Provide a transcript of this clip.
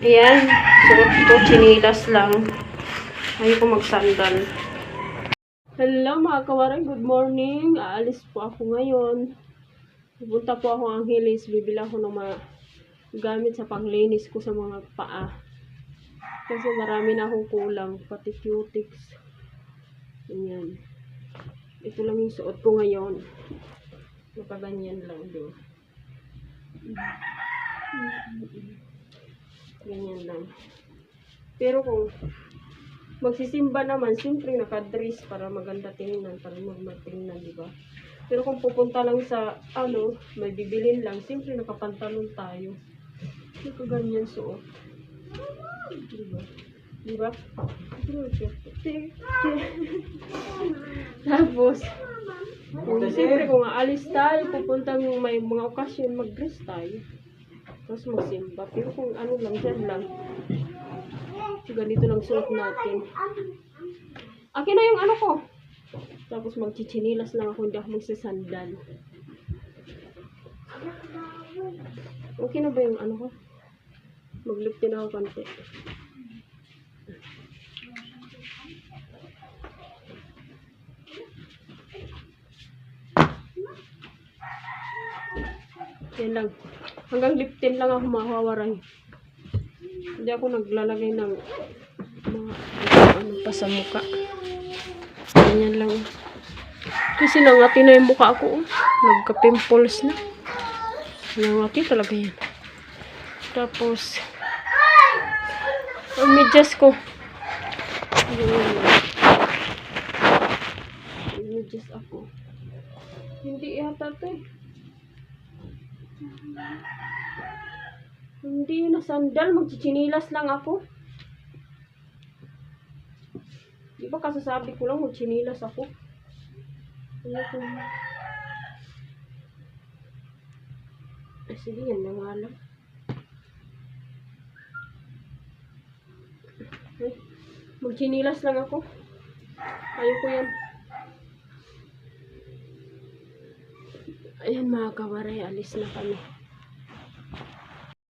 Ayan, suot ko, chinilas lang. Ayaw ko magsandal. Hello mga kawaray, good morning. Aalis po ako ngayon. Pupunta po ako ang Angeles. Bibili ako ng mga gamit sa panglinis ko sa mga paa. Kasi marami na akong kulang, pati cutics. Ayan. Ito lang yung suot ko ngayon. Nakaganyan lang din. Ganyan lang. Pero kung magsisimba naman, siyempre nakadress para maganda tingnan, para magmatingnan, di ba? Pero kung pupunta lang sa, ano, may bibilin lang, siyempre nakapantalon tayo. Hindi ko ganyan suot. Di ba? Di ba? Tapos, kung siyempre kung aalis tayo, pupuntang may mga okasyon, mag-dress tayo. Tapos magsimba. Pero kung ano lang, dyan lang. So, ganito lang suot natin. Akin na yung ano ko. Tapos magchichinilas lang ako, hindi ako magsasandal. Okay na ba yung ano ko? Mag-lip din ako konti. Yan lang. Hanggang lip tint lang ako mahawaray. Hindi ako naglalagay ng mga ano pa sa muka. Ganyan lang. Kasi nangati na yung mukha ko. oh. Nagka-pimples na. Nangati talaga yan. Tapos, ang medyas ko. Medyas ako. Hindi yata to eh. Hindi na sandal, magchichinilas lang ako. Di ba kasasabi ko lang magchinilas ako? Ano ko? Sige, yan na nga lang. Magchinilas lang ako. Ayoko yan. Ayan mga kawaray, alis na kami.